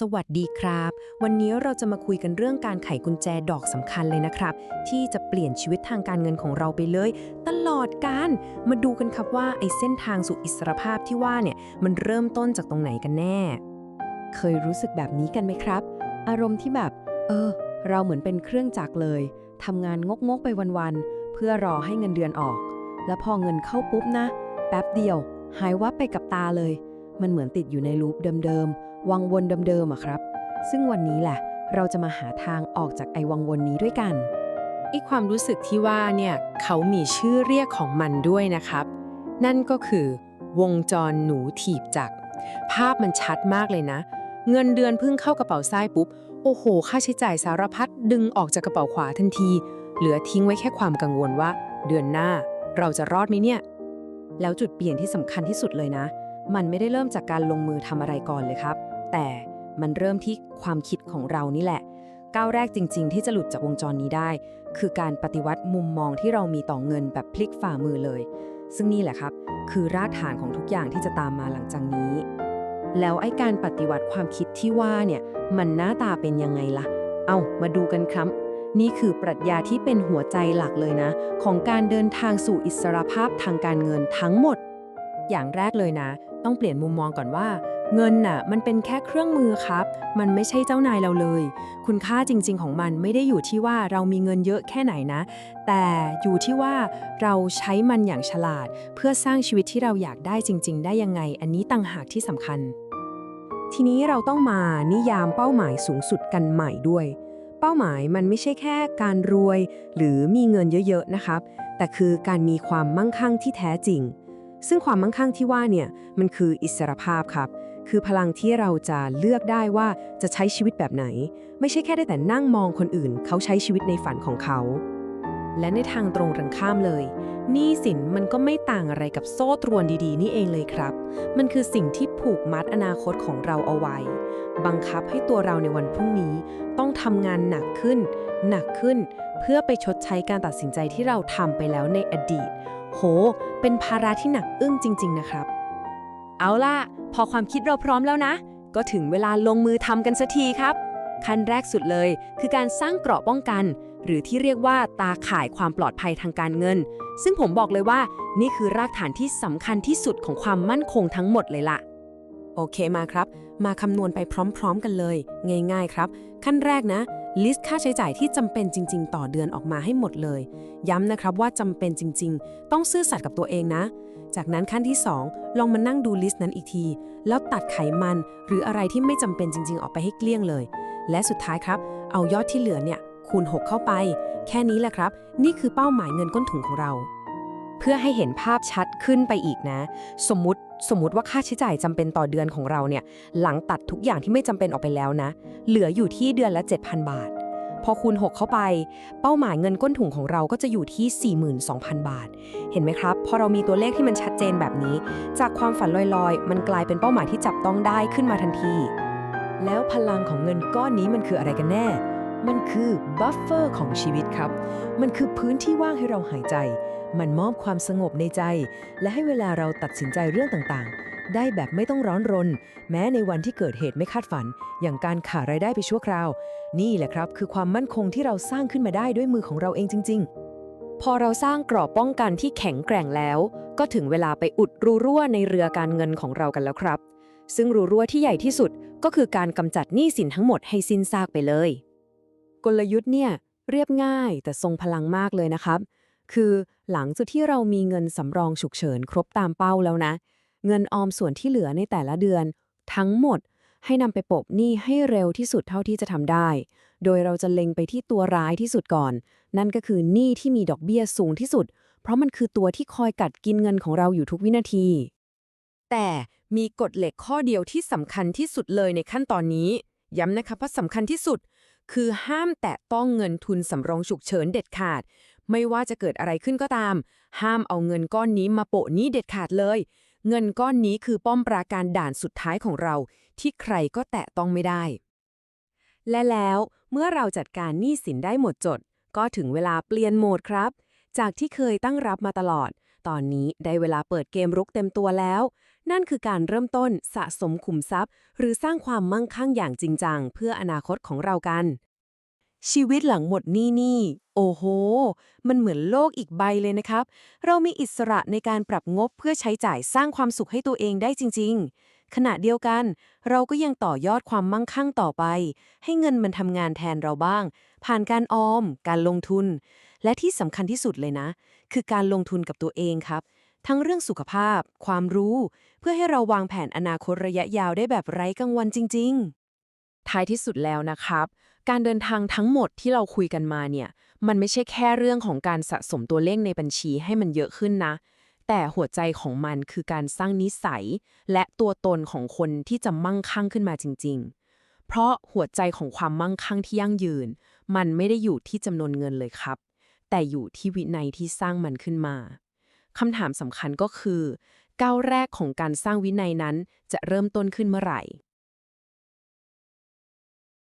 สวัสดีครับ วันนี้เราจะมาคุยกันเรื่องการไขกุญแจดอกสำคัญเลยนะครับ ที่จะเปลี่ยนชีวิตทางการเงินของเราไปเลย ตลอดการมาดูกันครับว่าไอ้เส้นทางสู่อิสรภาพที่ว่าเนี่ยมันเริ่มต้นจากตรงไหนกันแน่ เคยรู้สึกแบบนี้กันไหมครับ อารมณ์ที่แบบ เออ เราเหมือนเป็นเครื่องจักรเลยทำงานงกๆไปวันๆเพื่อรอให้เงินเดือนออก แล้วพอเงินเข้าปุ๊บนะ แป๊บเดียว หายวับไปกับตาเลย มันเหมือนติดอยู่ในลูปเดิมๆ วังวนเดิมๆอะครับ ซึ่งวันนี้แหละ เราจะมาหาทางออกจากไอ้วังวนนี้ด้วยกันอีความรู้สึกที่ว่าเนี่ยเขามีชื่อเรียกของมันด้วยนะครับ นั่นก็คือ วงจรหนูถีบจักรภาพมันชัดมากเลยนะ เงินเดือนเพิ่งเข้ากระเป๋าซ้ายปุ๊บ โอ้โห ค่าใช้จ่ายสารพัดดึงออกจากกระเป๋าขวาทันที เหลือทิ้งไว้แค่ความกังวลว่า เดือนหน้าเราจะรอดไหมเนี่ย แล้วจุดเปลี่ยนที่สำคัญที่สุดเลยนะ มันไม่ได้เริ่มจากการลงมือทำอะไรก่อนเลยครับ แต่มันเริ่มที่ความคิดของเรานี่แหละ ก้าวแรกจริง ๆ ที่จะหลุดจากวงจรนี้ได้ คือการปฏิวัติมุมมองที่เรามีต่อเงินแบบพลิกฝ่ามือเลย ซึ่งนี่แหละครับ คือรากฐานของทุกอย่างที่จะตามมาหลังจากนี้ แล้วไอ้การปฏิวัติความคิดที่ว่าเนี่ยมันหน้าตาเป็นยังไงล่ะ เอามาดูกันครับนี่คือปรัชญาที่เป็นหัวใจหลักเลยนะ ของการเดินทางสู่อิสรภาพทางการเงินทั้งหมด อย่างแรกเลยนะ ต้องเปลี่ยนมุมมองก่อนว่า เงินน่ะ มันเป็นแค่เครื่องมือครับ มันไม่ใช่เจ้านายเราเลย คุณค่าจริง ๆ ของมันไม่ได้อยู่ที่ว่าเรามีเงินเยอะแค่ไหนนะ แต่อยู่ที่ว่าเราใช้มันอย่างฉลาด เพื่อสร้างชีวิตที่เราอยากได้จริง ๆ ได้ยังไง อันนี้ต่างหากที่สำคัญ ทีนี้เราต้องมานิยามเป้าหมายสูงสุดกันใหม่ด้วย เป้าหมายมันไม่ใช่แค่การรวย หรือมีเงินเยอะๆนะครับ แต่คือการมีความมั่งคั่งที่แท้จริง ซึ่งความมั่งคั่งที่ว่าเนี่ยมันคืออิสรภาพครับ คือพลังที่เราจะเลือกได้ว่าจะใช้ชีวิตแบบไหน ไม่ใช่แค่ได้แต่นั่งมองคนอื่น เขาใช้ชีวิตในฝันของเขา และในทางตรงกันข้ามเลยหนี้สินมันก็ไม่ต่างอะไรกับโซ่ตรวนดีๆ นี่เองเลยครับ มันคือสิ่งที่ผูกมัดอนาคตของเราเอาไว้ บังคับให้ตัวเราในวันพรุ่งนี้ ต้องทำงานหนักขึ้น หนักขึ้น เพื่อไปชดใช้การตัดสินใจที่เราทำไปแล้วในอดีต โห เป็นภาระที่หนักอึ้งจริง ๆ นะครับ เอาล่ะ พอความคิดเราพร้อมแล้วนะ ก็ถึงเวลาลงมือทำกันสักทีครับ ขั้นแรกสุดเลย คือการสร้างเกราะป้องกัน หรือที่เรียกว่าตาข่ายความปลอดภัยทางการเงิน ซึ่งผมบอกเลยว่า นี่คือรากฐานที่สำคัญที่สุดของความมั่นคงทั้งหมดเลยล่ะโอเคมาครับ มาคำนวณไปพร้อม ๆ กันเลย ง่าย ๆ ครับ ขั้นแรกนะ ลิสต์ค่าใช้จ่ายที่จำเป็นจริง ๆ ต่อเดือนออกมาให้หมดเลย ย้ำนะครับว่าจำเป็นจริง ๆ ต้องซื่อสัตย์กับตัวเองนะ จากนั้นขั้นที่ 2 ลองมานั่งดูลิสต์นั้นอีกที แล้วตัดไขมันหรืออะไรที่ไม่จำเป็นจริง ๆ ออกไปให้เกลี้ยงเลย และสุดท้ายครับ เอายอดที่เหลือเนี่ยคูณ 6 เข้าไป แค่นี้แหละครับ นี่คือเป้าหมายเงินก้นถุงของเรา เพื่อให้เห็นภาพชัดขึ้นไปอีกนะ สมมติ สมมติว่าค่าใช้จ่ายจำเป็นต่อเดือนของเราเนี่ย หลังตัดทุกอย่างที่ไม่จำเป็นออกไปแล้วนะ เหลืออยู่ที่เดือนละ 7,000 บาท พอคูณ 6 เข้าไป เป้าหมายเงินก้นถุงของเราก็จะอยู่ที่ 42,000 บาท เห็นไหมครับ พอเรามีตัวเลขที่มันชัดเจนแบบนี้ จากความฝันลอยๆ มันกลายเป็นเป้าหมายที่จับต้องได้ขึ้นมาทันที แล้วพลังของเงินก้อนนี้มันคืออะไรกันแน่ มันคือบัฟเฟอร์ของชีวิตครับ มันคือพื้นที่ว่างให้เราหายใจ มันมอบความสงบในใจ และให้เวลาเราตัดสินใจเรื่องต่างๆ ได้แบบไม่ต้องร้อนรน แม้ในวันที่เกิดเหตุไม่คาดฝัน อย่างการขาดรายได้ไปชั่วคราว นี่แหละครับ คือความมั่นคงที่เราสร้างขึ้นมาได้ด้วยมือของเราเองจริง ๆพอเราสร้างกรอบป้องกันที่แข็งแกร่งแล้ว ก็ถึงเวลาไปอุดรูรั่วในเรือการเงินของเรากันแล้วครับ ซึ่งรูรั่วที่ใหญ่ที่สุดก็คือการกำจัดหนี้สินทั้งหมดให้สิ้นซากไปเลย กลยุทธ์เนี่ย เรียบง่ายแต่ทรงพลังมากเลยนะครับ คือหลังจากที่เรามีเงินสำรองฉุกเฉินครบตามเป้าแล้วนะ เงินออมส่วนที่เหลือในแต่ละเดือน ทั้งหมดให้นำไปปะหนี้ให้เร็วที่สุดเท่าที่จะทำได้ โดยเราจะเล็งไปที่ตัวร้ายที่สุดก่อน นั่นก็คือหนี้ที่มีดอกเบี้ยสูงที่สุด เพราะมันคือตัวที่คอยกัดกินเงินของเราอยู่ทุกวินาที แต่มีกฎเหล็กข้อเดียวที่สำคัญที่สุดเลยในขั้นตอนนี้ ย้ำนะคะว่าสำคัญที่สุด คือห้ามแตะต้องเงินทุนสำรองฉุกเฉินเด็ดขาด ไม่ว่าจะเกิดอะไรขึ้นก็ตาม ห้ามเอาเงินก้อนนี้มาโปะนี้เด็ดขาดเลย เงินก้อนนี้คือป้อมปราการด่านสุดท้ายของเรา ที่ใครก็แตะต้องไม่ได้ และแล้วเมื่อเราจัดการหนี้สินได้หมดจด ก็ถึงเวลาเปลี่ยนโหมดครับ จากที่เคยตั้งรับมาตลอด ตอนนี้ได้เวลาเปิดเกมรุกเต็มตัวแล้ว นั่นคือการเริ่มต้นสะสมขุมทรัพย์ หรือสร้างความมั่งคั่งอย่างจริงจังเพื่ออนาคตของเรากัน ชีวิตหลังหมดหนี้นี่ โอ้โห มันเหมือนโลกอีกใบเลยนะครับ เรามีอิสระในการปรับงบเพื่อใช้จ่ายสร้างความสุขให้ตัวเองได้จริง ๆ ขณะเดียวกัน เราก็ยังต่อยอดความมั่งคั่งต่อไป ให้เงินมันทำงานแทนเราบ้าง ผ่านการออม การลงทุน และที่สำคัญที่สุดเลยนะ คือการลงทุนกับตัวเองครับ ทั้งเรื่องสุขภาพ ความรู้ เพื่อให้เราวางแผนอนาคตระยะยาวได้แบบไร้กังวลจริง ๆ ท้ายที่สุดแล้วนะครับ การเดินทางทั้งหมดที่เราคุยกันมาเนี่ย มันไม่ใช่แค่เรื่องของการสะสมตัวเลขในบัญชีให้มันเยอะขึ้นนะ แต่หัวใจของมันคือการสร้างนิสัย และตัวตนของคนที่จะมั่งคั่งขึ้นมาจริง ๆ เพราะหัวใจของความมั่งคั่งที่ยั่งยืน มันไม่ได้อยู่ที่จำนวนเงินเลยครับ แต่อยู่ที่วินัยที่สร้างมันขึ้นมาคำถามสำคัญก็คือก้าวแรกของการสร้างวินัยนั้นจะเริ่มต้นขึ้นเมื่อไหร่